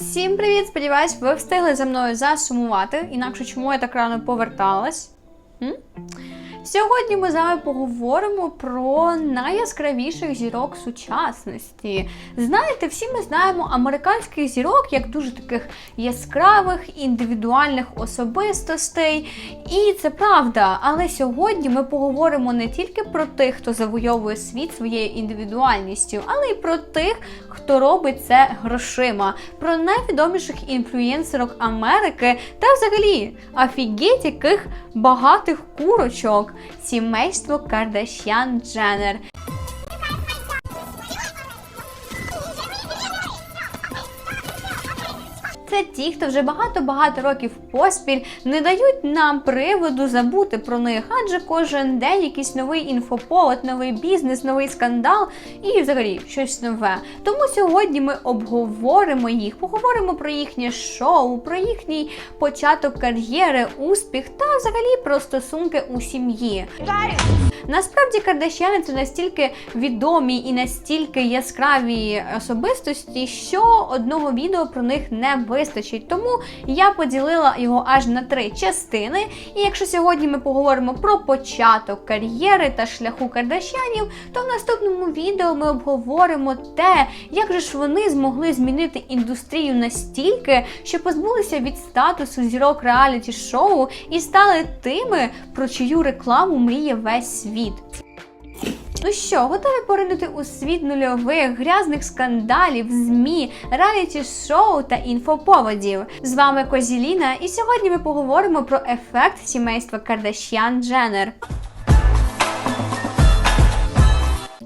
Всім привіт! Сподіваюсь, ви встигли за мною засумувати, інакше чому я так рано поверталась. М? Сьогодні ми з вами поговоримо про найяскравіших зірок сучасності. Знаєте, всі ми знаємо американських зірок як дуже таких яскравих, індивідуальних особистостей. І це правда. Але сьогодні ми поговоримо не тільки про тих, хто завойовує світ своєю індивідуальністю, але й про тих, хто робить це грошима, про найвідоміших інфлюєнсерок Америки та взагалі офігеть яких багатих курочок. Сімейство Кардашян Дженнер. Це ті, хто вже багато-багато років поспіль не дають нам приводу забути про них, адже кожен день якийсь новий інфоповод, новий бізнес, новий скандал і взагалі щось нове. Тому сьогодні ми обговоримо їх, поговоримо про їхнє шоу, про їхній початок кар'єри, успіх та взагалі про стосунки у сім'ї. Насправді Кардашяни це настільки відомі і настільки яскраві особистості, що одного відео про них не вистачить. Тому я поділила його аж на три частини. І якщо сьогодні ми поговоримо про початок кар'єри та шляху Кардашянів, то в наступному відео ми обговоримо те, як же ж вони змогли змінити індустрію настільки, що позбулися від статусу зірок реаліті шоу і стали тими, про чию рекламу мріє весь світ. Ну що, готові поринути у світ нульових грязних скандалів, змі, реаліті шоу та інфоповодів? З вами Козіліна, і сьогодні ми поговоримо про ефект сімейства Кардашян Дженнер.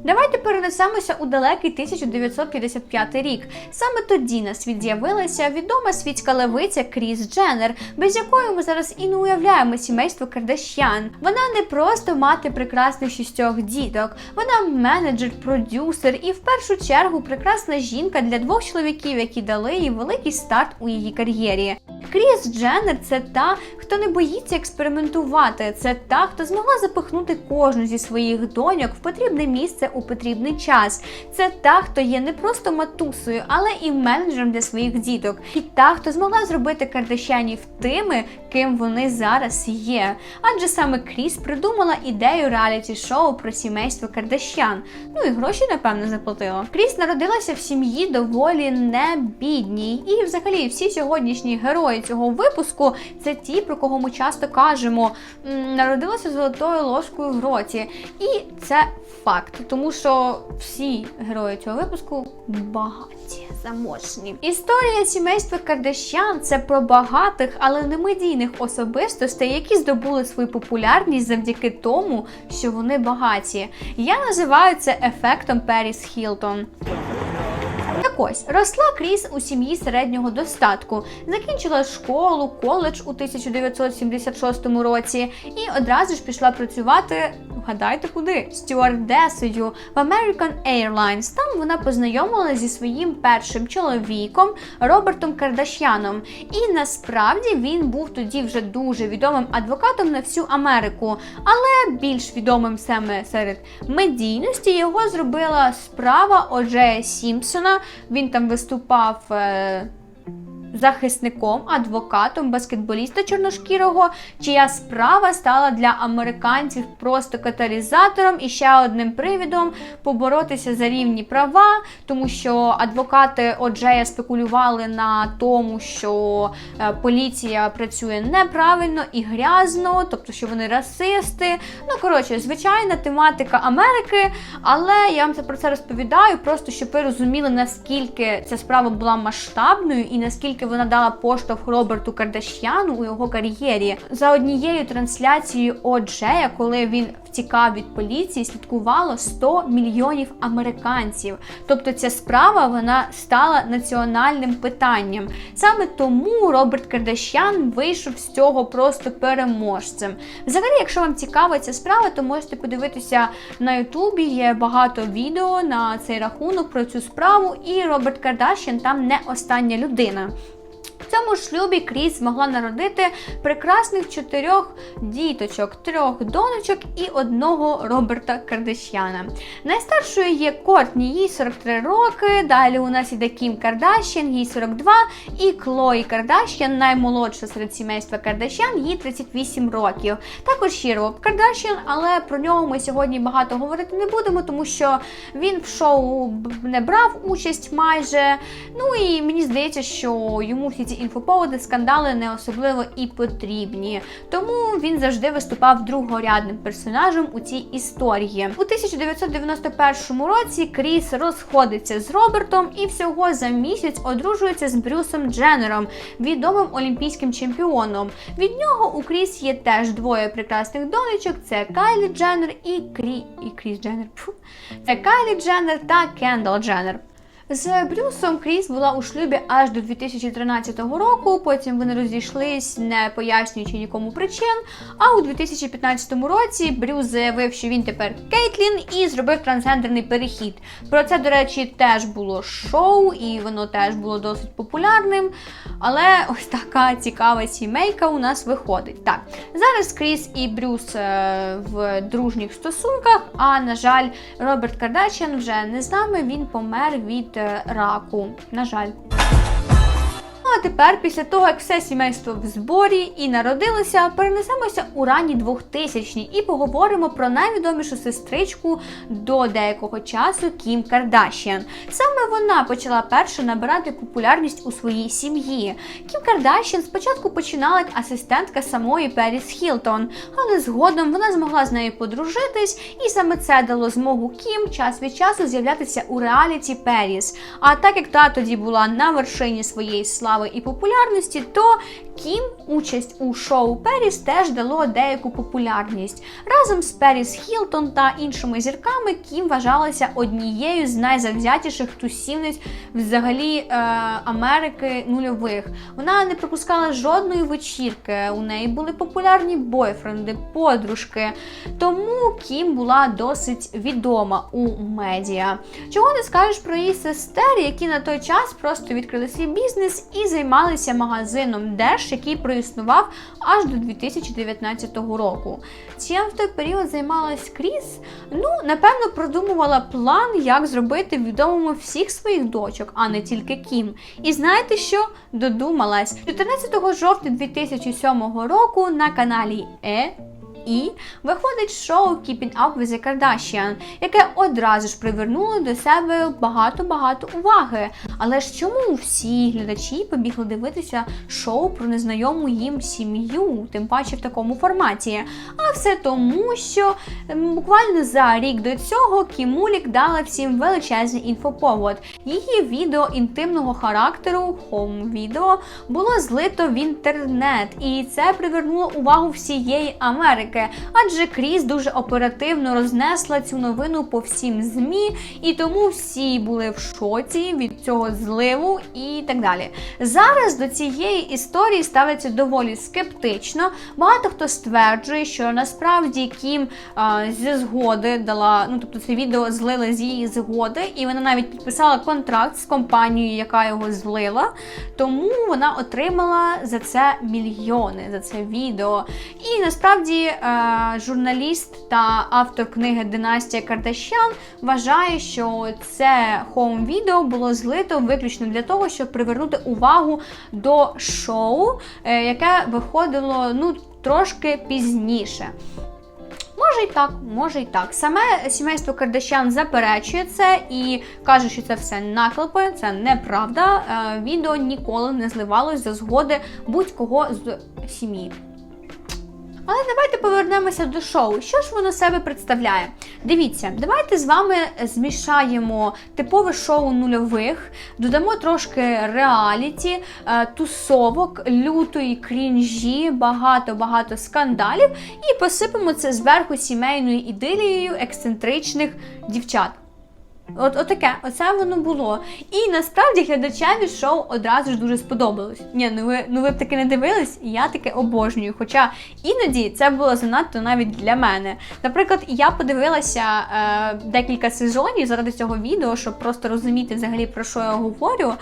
Давайте перенесемося у далекий 1955 рік. Саме тоді на світ з'явилася відома світська левиця Кріс Дженнер, без якої ми зараз і не уявляємо сімейство Кардашян. Вона не просто мати прекрасних шістьох діток, вона менеджер, продюсер і в першу чергу прекрасна жінка для двох чоловіків, які дали їй великий старт у її кар'єрі. Кріс Дженнер це та, хто не боїться експериментувати. Це та, хто змогла запихнути кожну зі своїх доньок в потрібне місце у потрібний час. Це та, хто є не просто матусою, але і менеджером для своїх діток. І та, хто змогла зробити Кардашянів тими, ким вони зараз є. Адже саме Кріс придумала ідею реаліті-шоу про сімейство Кардашян. Ну і гроші, напевно, заплатила. Кріс народилася в сім'ї доволі не бідній. І взагалі всі сьогоднішні герої цього випуску це ті, про кого ми часто кажемо, народилася золотою ложкою в роті. І це факт, тому що всі герої цього випуску багаті, заможні. Історія сімейства Кардашян це про багатих, але не медійних особистостей, які здобули свою популярність завдяки тому, що вони багаті. Я називаю це ефектом Періс Хілтон. Так ось росла Кріс у сім'ї середнього достатку, закінчила школу, коледж у 1976 році і одразу ж пішла працювати. Вгадайте куди? Стюардесою в American Airlines. Там вона познайомилася зі своїм першим чоловіком Робертом Кардашяном. І насправді він був тоді вже дуже відомим адвокатом на всю Америку, але більш відомим саме серед медійності його зробила справа Оджея Сімпсона. Він там виступав. Е захисником, адвокатом, баскетболіста чорношкірого, чия справа стала для американців просто каталізатором і ще одним привідом поборотися за рівні права, тому що адвокати Оджея спекулювали на тому, що е, поліція працює неправильно і грязно, тобто що вони расисти. Ну коротше, звичайна тематика Америки, але я вам це про це розповідаю, просто щоб ви розуміли, наскільки ця справа була масштабною і наскільки вона дала поштовх Роберту Кардашяну у його кар'єрі. За однією трансляцією Оджея, коли він втікав від поліції, слідкувало 100 мільйонів американців. Тобто ця справа вона стала національним питанням. Саме тому Роберт Кардашян вийшов з цього просто переможцем. Взагалі, якщо вам цікава ця справа, то можете подивитися на Ютубі. Є багато відео на цей рахунок про цю справу, і Роберт Кардашян там не остання людина. Цьому шлюбі Кріс змогла народити прекрасних чотирьох діточок, трьох донечок і одного Роберта Кардашяна. Найстаршою є Кортні, їй 43 роки. Далі у нас іде Кім Кардашян, їй 42, і Клої Кардашян, наймолодша серед сімейства Кардашян, їй 38 років. Також є Роб Кардашян, але про нього ми сьогодні багато говорити не будемо, тому що він в шоу не брав участь майже. Ну і мені здається, що йому всі ці інфоповоди, скандали не особливо і потрібні. Тому він завжди виступав другорядним персонажем у цій історії. У 1991 році Кріс розходиться з Робертом і всього за місяць одружується з Брюсом Дженнером, відомим олімпійським чемпіоном. Від нього у Кріс є теж двоє прекрасних донечок: це Кайлі Дженнер і Крі і Кріс Дженнер. Фу. Це Кайлі Дженнер та Кендал Дженнер. З Брюсом Кріс була у шлюбі аж до 2013 року. Потім вони розійшлись, не пояснюючи нікому причин. А у 2015 році Брюс заявив, що він тепер Кейтлін і зробив трансгендерний перехід. Про це, до речі, теж було шоу, і воно теж було досить популярним. Але ось така цікава сімейка у нас виходить. Так, зараз Кріс і Брюс е, в дружніх стосунках. А на жаль, Роберт Кардашян вже не з нами. Він помер від е, раку. На жаль. А тепер, після того, як все сімейство в зборі і народилося, перенесемося у ранні 2000-ні і поговоримо про найвідомішу сестричку до деякого часу Кім Кардашіан. Саме вона почала перше набирати популярність у своїй сім'ї. Кім Кардашіан спочатку починала як асистентка самої Періс Хілтон, але згодом вона змогла з нею подружитись, і саме це дало змогу Кім час від часу з'являтися у реаліті Періс. А так як та тоді була на вершині своєї слави і популярності, то Кім участь у шоу Періс теж дало деяку популярність. Разом з Періс Хілтон та іншими зірками Кім вважалася однією з найзавзятіших тусівниць взагалі е, Америки нульових. Вона не пропускала жодної вечірки. У неї були популярні бойфренди, подружки. Тому Кім була досить відома у медіа. Чого не скажеш про її сестер, які на той час просто відкрили свій бізнес і займалися магазином Деш, який проіснував аж до 2019 року. Чим в той період займалась Кріс? Ну, напевно, продумувала план, як зробити відомими всіх своїх дочок, а не тільки Кім. І знаєте що? Додумалась 14 жовтня 2007 року на каналі Е. І виходить шоу Keeping Up with the Kardashian, яке одразу ж привернуло до себе багато-багато уваги. Але ж чому всі глядачі побігли дивитися шоу про незнайому їм сім'ю, тим паче в такому форматі? А все тому, що ем, буквально за рік до цього Кімулік дала всім величезний інфоповод. Її відео інтимного характеру, хоум-відео, було злито в інтернет, і це привернуло увагу всієї Америки. Адже Кріс дуже оперативно рознесла цю новину по всім ЗМІ, і тому всі були в шоці від цього зливу і так далі. Зараз до цієї історії ставиться доволі скептично. Багато хто стверджує, що насправді Кім а, зі згоди дала, ну тобто це відео злили з її згоди, і вона навіть підписала контракт з компанією, яка його злила. Тому вона отримала за це мільйони за це відео. І насправді журналіст та автор книги Династія Кардашян вважає, що це хоум-відео було злито виключно для того, щоб привернути увагу до шоу, е, яке виходило ну трошки пізніше. Може й так, може й так. Саме сімейство Кардашян заперечує це і каже, що це все наклепи, це неправда. Е, Відео ніколи не зливалось за згоди будь-кого з сім'ї. Але давайте повернемося до шоу. Що ж воно себе представляє? Дивіться, давайте з вами змішаємо типове шоу нульових, додамо трошки реаліті, е, тусовок, лютої крінжі, багато-багато скандалів і посипемо це зверху сімейною ідилією ексцентричних дівчат. От отаке, оце воно було. І насправді глядачеві шоу одразу ж дуже сподобалось. Ні, ну ви ну ви б таки не дивились, я таке обожнюю. Хоча іноді це було занадто навіть для мене. Наприклад, я подивилася е, декілька сезонів заради цього відео, щоб просто розуміти взагалі про що я говорю.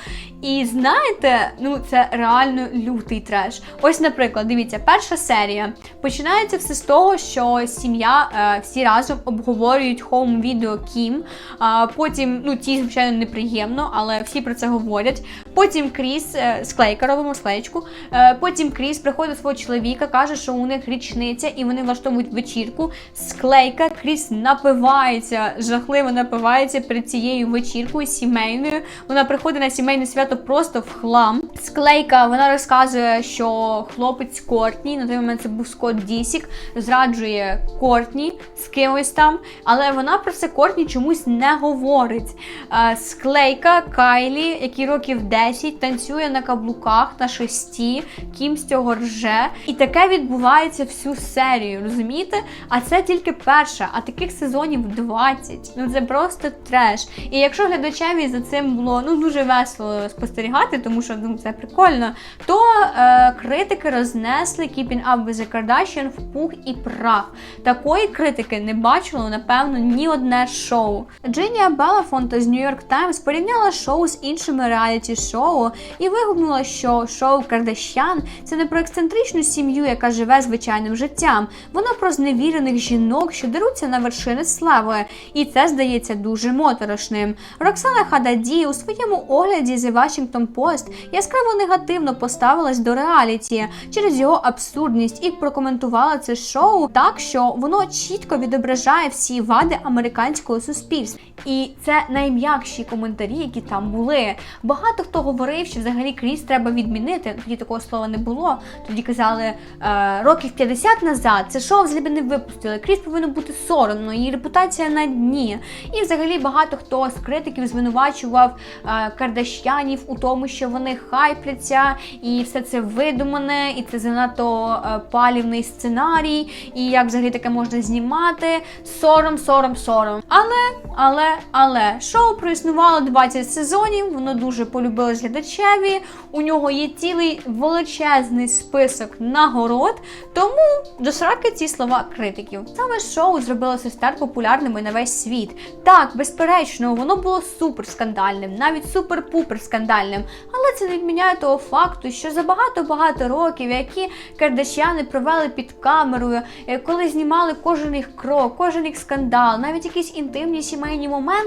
І знаєте, ну це реально лютий треш. Ось, наприклад, дивіться, перша серія. Починається все з того, що сім'я е, всі разом обговорюють хоум відео Кім. А потім, ну ті, звичайно, неприємно, але всі про це говорять. Потім Кріс, е, склейка робимо склеєчку. Е, потім Кріс приходить до свого чоловіка, каже, що у них річниця, і вони влаштовують вечірку. Склейка Кріс напивається, жахливо напивається перед цією вечіркою сімейною. Вона приходить на сімейне свято просто в хлам. Склейка вона розказує, що хлопець Кортні, на той момент це був Скотт Дісік, зраджує Кортні з кимось там, але вона про це Кортні чомусь не говорить. Е, Склейка Кайлі, який років 10, танцює на каблуках на шесті, Кім цього рже. І таке відбувається всю серію, розумієте? А це тільки перша, а таких сезонів 20. Ну це просто треш. І якщо глядачеві за цим було ну дуже весело спостерігати, тому що ну це прикольно, то е, критики рознесли Keeping Up with the Kardashian в пух і прах. Такої критики не бачило, напевно, ні одне шоу. Джинія Белафонта з New York Times порівняла шоу з іншими реаліті-шоу і вигукнула, що шоу Кардашян це не про ексцентричну сім'ю, яка живе звичайним життям. Воно про зневірених жінок, що деруться на вершини слави. І це здається дуже моторошним. Роксана Хададі у своєму огляді The Washington Post яскраво негативно поставилась до реаліті через його абсурдність і прокоментувала це шоу так, що воно чітко відображає всі вади американського суспільства. І це найм'якші коментарі, які там були. Багато хто говорив, що взагалі Кріс треба відмінити. Тоді такого слова не було. Тоді казали е, років 50 назад це шоу взагалі не випустили. Кріс повинно бути соромно, її репутація на дні. І взагалі багато хто з критиків звинувачував е, Кардашянів у тому, що вони хайпляться, і все це видумане, і це занадто е, палівний сценарій, і як взагалі таке можна знімати. Сором, сором, сором. Але, але, але шоу проіснувало 20 сезонів, воно дуже полюбилось глядачеві. У нього є цілий величезний список нагород. Тому до сраки ці слова критиків. Саме шоу зробило сестер популярними на весь світ. Так, безперечно, воно було супер скандальним, навіть супер-пупер скандальним. Але це не відміняє того факту, що за багато-багато років, які кардашяни провели під камерою, е, коли знімали кожен їх крок, кожен їх скандал, навіть якісь інтимні сімейні моменти.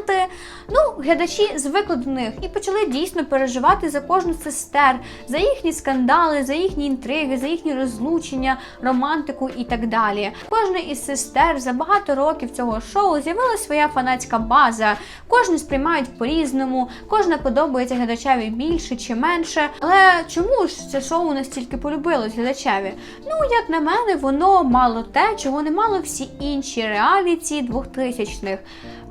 Ну, глядачі звикли до них і почали дійсно переживати за кожну сестер, за їхні скандали, за їхні інтриги, за їхні розлучення, романтику і так далі. Кожна із сестер за багато років цього шоу з'явилася своя фанатська база. Кожну сприймають по-різному, кожна подобається глядачеві більше чи менше. Але чому ж це шоу настільки полюбилось глядачеві? Ну, як на мене, воно мало те, чого не мало всі інші реаліті 2000-х.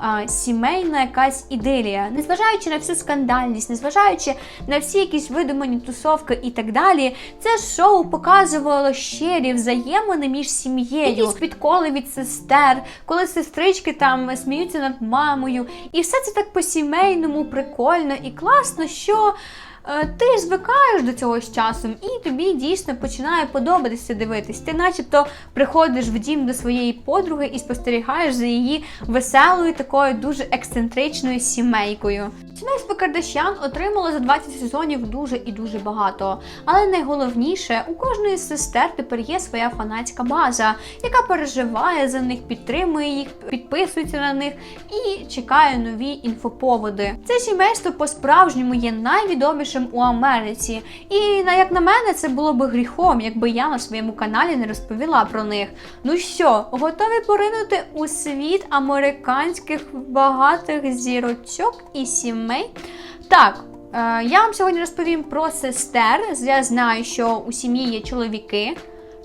А, сімейна якась ідилія, незважаючи на всю скандальність, незважаючи на всі якісь видумані тусовки і так далі, це шоу показувало щирі взаємини між сім'єю, якісь підколи від сестер, коли сестрички там сміються над мамою, і все це так по-сімейному прикольно і класно, що. Е, Ти звикаєш до цього з часом, і тобі дійсно починає подобатися дивитись. Ти, начебто, приходиш в дім до своєї подруги і спостерігаєш за її веселою, такою дуже ексцентричною сімейкою. Сімейство Кардашян отримало за 20 сезонів дуже і дуже багато. Але найголовніше, у кожної сестер тепер є своя фанатська база, яка переживає за них, підтримує їх, підписується на них і чекає нові інфоповоди. Це сімейство по-справжньому є найвідомішим у Америці. І як на мене, це було би гріхом, якби я на своєму каналі не розповіла про них. Ну що, готові поринути у світ американських багатих зірочок і сімей? Так. е, Я вам сьогодні розповім про сестер. Я знаю, що у сім'ї є чоловіки.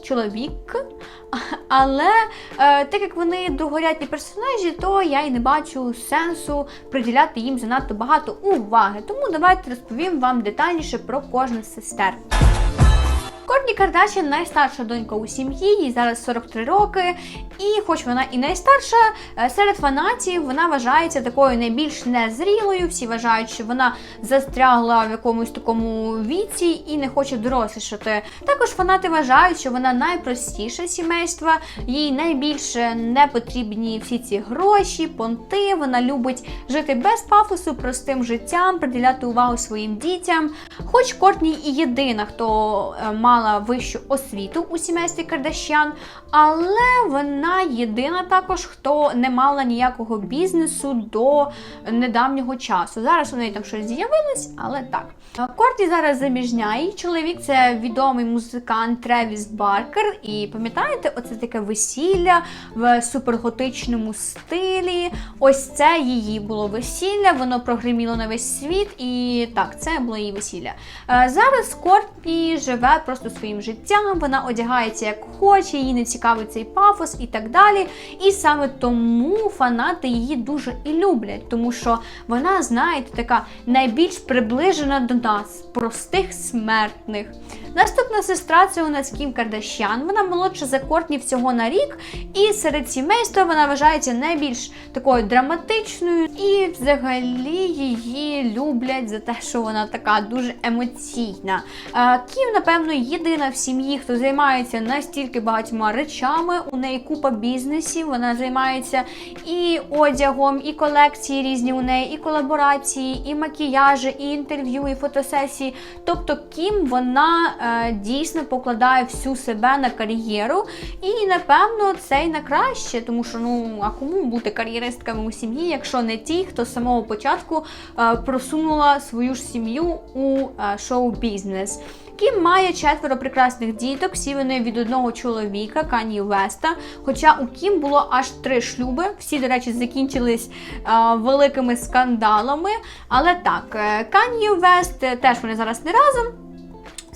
Чоловік, але е, так як вони другорядні персонажі, то я й не бачу сенсу приділяти їм занадто багато уваги. Тому давайте розповім вам детальніше про кожну з сестер. Кортні Кардашян найстарша донька у сім'ї, їй зараз 43 роки. І хоч вона і найстарша, е, серед фанатів вона вважається такою найбільш незрілою. Всі вважають, що вона застрягла в якомусь такому віці і не хоче дорослішати. Також фанати вважають, що вона найпростіше сімейство, їй найбільше не потрібні всі ці гроші, понти. Вона любить жити без пафосу, простим життям, приділяти увагу своїм дітям. Хоч Кортні і єдина, хто е, мала вищу освіту у сімействі Кардашян, але вона єдина також, хто не мала ніякого бізнесу до недавнього часу. Зараз у неї там щось з'явилось, але так. Корті зараз заміжня, її чоловік це відомий музикант Тревіс Баркер. І пам'ятаєте, оце таке весілля в суперготичному стилі. Ось це її було весілля, воно прогриміло на весь світ, і так, це було її весілля. Е, Зараз Кортні живе просто своїм життям, вона одягається як хоче, їй не цікавий цей пафос і так далі. І саме тому фанати її дуже і люблять, тому що вона, знаєте, така найбільш приближена до нас, простих смертних. Наступна сестра це у нас Кім Кардашян. Вона молодша за Кортні всього на рік, і серед сімейства вона вважається найбільш такою драматичною, і взагалі її люблять за те, що вона така дуже емоційна. Кім, напевно, єдина в сім'ї, хто займається настільки багатьма речами. У неї купа бізнесів. Вона займається і одягом, і колекції різні у неї, і колаборації, і макіяжі, і інтерв'ю, і фотосесії. Тобто, Кім вона е, дійсно покладає всю себе на кар'єру, і напевно це й на краще, тому що ну а кому бути кар'єристками у сім'ї, якщо не ті, хто з самого початку е, просунула свою ж сім'ю у е, шоу-бізнес. Кім має четверо прекрасних діток, всі вони від одного чоловіка, Кані Веста. Хоча у Кім було аж три шлюби. Всі, до речі, закінчились е, великими скандалами. Але так, е, Кані Вест е, теж вони зараз не разом.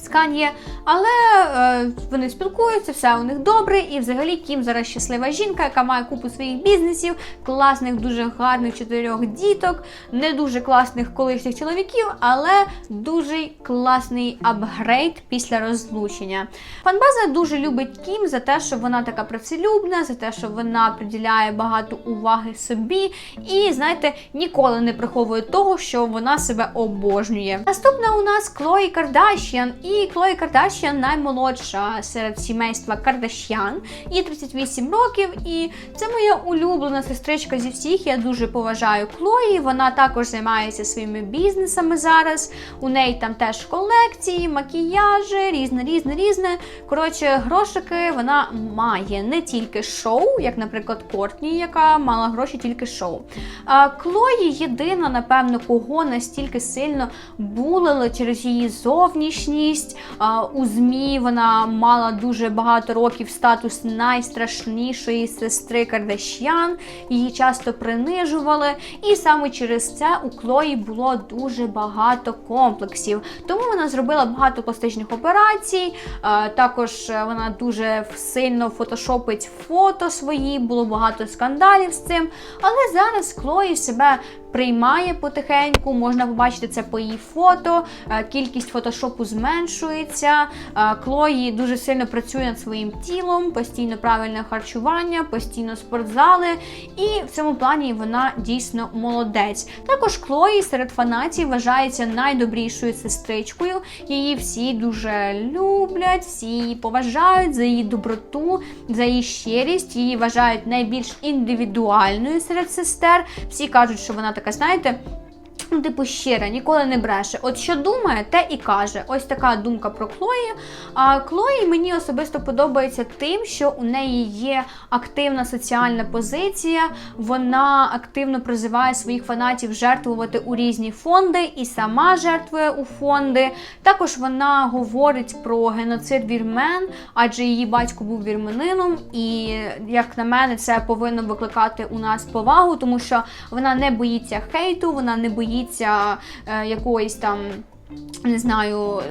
Кан'є, але е, вони спілкуються, все у них добре. І взагалі Кім зараз щаслива жінка, яка має купу своїх бізнесів, класних, дуже гарних чотирьох діток, не дуже класних колишніх чоловіків, але дуже класний апгрейд після розлучення. Фанбаза дуже любить Кім за те, що вона така працелюбна, за те, що вона приділяє багато уваги собі, і знаєте, ніколи не приховує того, що вона себе обожнює. Наступна у нас Клої Кардашян. І Клої Кардашян наймолодша серед сімейства Кардашян. Їй 38 років, і це моя улюблена сестричка зі всіх. Я дуже поважаю Клої. Вона також займається своїми бізнесами зараз. У неї там теж колекції, макіяжі, різне, різне, різне. Коротше, грошики вона має не тільки шоу, як, наприклад, Кортні, яка мала гроші тільки шоу. А Клої єдина, напевно, кого настільки сильно булили через її зовнішність. А, У ЗМІ вона мала дуже багато років статус найстрашнішої сестри Кардашян. Її часто принижували, і саме через це у Клої було дуже багато комплексів. Тому вона зробила багато пластичних операцій. Також вона дуже сильно фотошопить фото свої, було багато скандалів з цим. Але зараз Клої себе приймає потихеньку, можна побачити це по її фото. Е, Кількість фотошопу зменшується. Е, Клої дуже сильно працює над своїм тілом, постійно правильне харчування, постійно спортзали. І в цьому плані вона дійсно молодець. Також Клої серед фанатів вважається найдобрішою сестричкою. Її всі дуже люблять, всі її поважають за її доброту, за її щирість. Її вважають найбільш індивідуальною серед сестер. Всі кажуть, що вона така, знаєте. Ну, типу, щира, ніколи не бреше. От що думає, те і каже. Ось така думка про Клої. А Клої мені особисто подобається тим, що у неї є активна соціальна позиція. Вона активно призиває своїх фанатів жертвувати у різні фонди і сама жертвує у фонди. Також вона говорить про геноцид вірмен, адже її батько був вірменином. І, як на мене, це повинно викликати у нас повагу, тому що вона не боїться хейту, вона не боїться е, якоїсь там. Не знаю,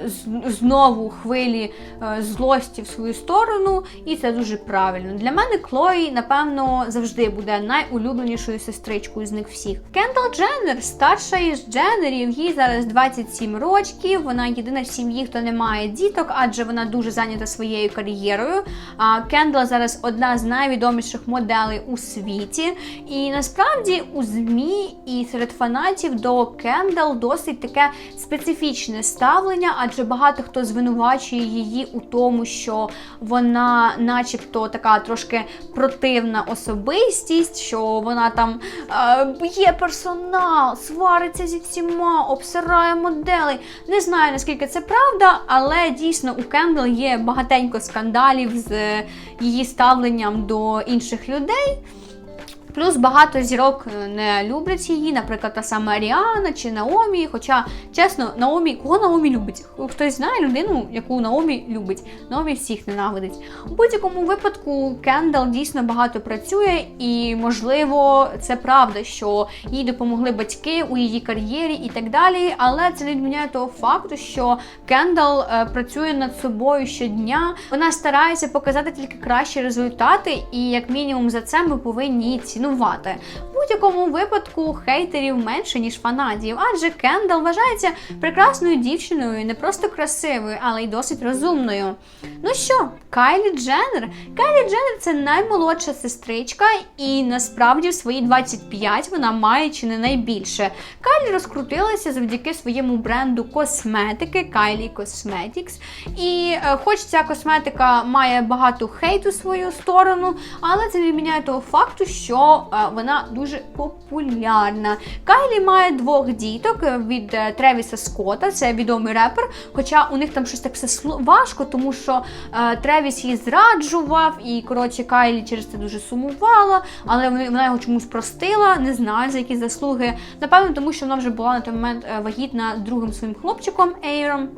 знову хвилі е, злості в свою сторону, і це дуже правильно. Для мене Клої, напевно, завжди буде найулюбленішою сестричкою з них всіх. Кендал Дженнер, старша із Дженнерів, їй зараз 27 років. Вона єдина в сім'ї, хто не має діток, адже вона дуже зайнята своєю кар'єрою. Кендал зараз одна з найвідоміших моделей у світі. І насправді у ЗМІ і серед фанатів до Кендал досить таке специфічне ставлення, адже багато хто звинувачує її у тому, що вона, начебто, така трошки противна особистість, що вона там е, б'є персонал, свариться зі всіма, обсирає моделей. Не знаю наскільки це правда, але дійсно у Кендал є багатенько скандалів з її ставленням до інших людей. Плюс багато зірок е, не люблять її, наприклад, та сама Аріана чи Наомі. Хоча, чесно, Наомі, кого Наомі любить? Хтось знає людину, яку Наомі любить. Наомі всіх ненавидить. У будь-якому випадку Кендал дійсно багато працює, і, можливо, це правда, що їй допомогли батьки у її кар'єрі і так далі. Але це не відміняє того факту, що Кендал е, працює над собою щодня. Вона старається показати тільки кращі результати, і як мінімум за це ми повинні її цінувати. В будь-якому випадку хейтерів менше, ніж фанатів, адже Кендал вважається прекрасною дівчиною, не просто красивою, але й досить розумною. Ну що, Кайлі Дженнер? Кайлі Дженнер це наймолодша сестричка, і насправді в свої 25 вона має чи не найбільше. Кайлі розкрутилася завдяки своєму бренду косметики Kylie Cosmetics. І е, хоч ця косметика має багато хейту в свою сторону, але це не відміняє того факту, що е, вона дуже популярна. Кайлі має двох діток е, від е, Тревіса Скотта, це відомий репер. Хоча у них там щось так все важко, тому що Тревіс її зраджував, і коротше Кайлі через це дуже сумувала, але вона його чомусь простила, не знаю за які заслуги. Напевно, тому що вона вже була на той момент вагітна другим своїм хлопчиком Ейром.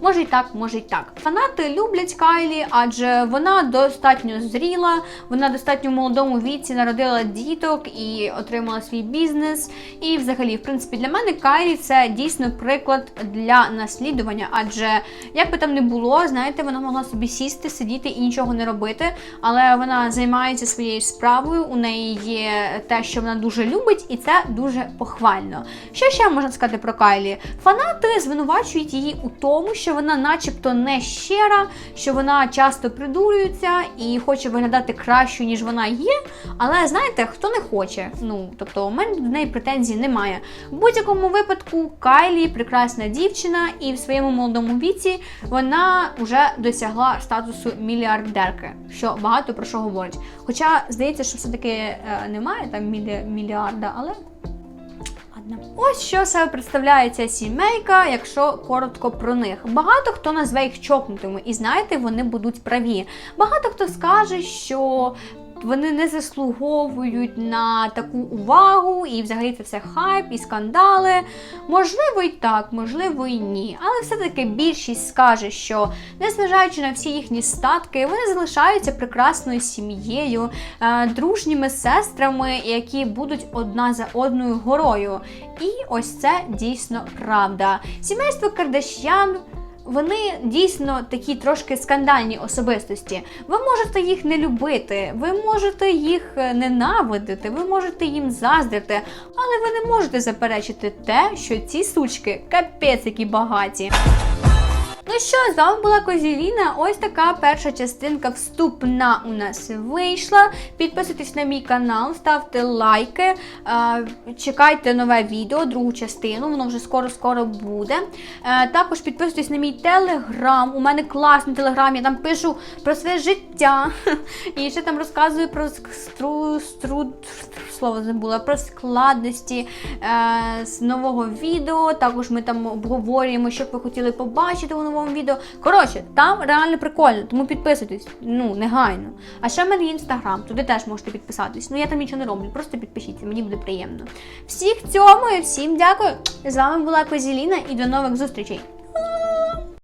Може й так, може й так. Фанати люблять Кайлі, адже вона достатньо зріла, вона достатньо в молодому віці народила діток і отримала свій бізнес. І, взагалі, в принципі, для мене Кайлі це дійсно приклад для наслідування. Адже як би там не було, знаєте, вона могла собі сісти, сидіти і нічого не робити. Але вона займається своєю справою. У неї є те, що вона дуже любить, і це дуже похвально. Що ще можна сказати про Кайлі? Фанати звинувачують її у тому, що вона, начебто, не щира, що вона часто придурюється і хоче виглядати кращою, ніж вона є. Але знаєте, хто не хоче. Ну тобто, у мене до неї претензій немає. В будь-якому випадку Кайлі прекрасна дівчина, і в своєму молодому віці вона вже досягла статусу мільярдерки, що багато про що говорить. Хоча здається, що все-таки е, немає там мільярда, але. Ладно. Ось що себе представляє ця сімейка, якщо коротко про них. Багато хто назве їх чокнутими, і знаєте, вони будуть праві. Багато хто скаже, що. Вони не заслуговують на таку увагу, і взагалі це все хайп і скандали. Можливо, і так, можливо, і ні. Але все-таки більшість скаже, що незважаючи на всі їхні статки, вони залишаються прекрасною сім'єю, е, дружніми сестрами, які будуть одна за одною горою. І ось це дійсно правда. Сімейство Кардашян. Вони дійсно такі трошки скандальні особистості. Ви можете їх не любити, ви можете їх е, ненавидити, ви можете їм заздрити, але ви не можете заперечити те, що ці сучки капець які багаті. Ну що, з вами була Козіліна. Ось така перша частинка вступна у нас вийшла. Підписуйтесь на мій канал, ставте лайки, е, чекайте нове відео, другу частину, воно вже скоро-скоро буде. Е, Також підписуйтесь на мій телеграм. У мене класний телеграм, я там пишу про своє життя. І ще там розказую про стру, стру, слово забула, про складності е, з нового відео. Також ми там обговорюємо, що б ви хотіли побачити у новому відео. Коротше, там реально прикольно, тому підписуйтесь. Ну, негайно. А ще в мене є інстаграм, туди теж можете підписатись. Ну я там нічого не роблю, просто підпишіться, мені буде приємно. Всіх цьому і всім дякую. З вами була Козіліна і до нових зустрічей.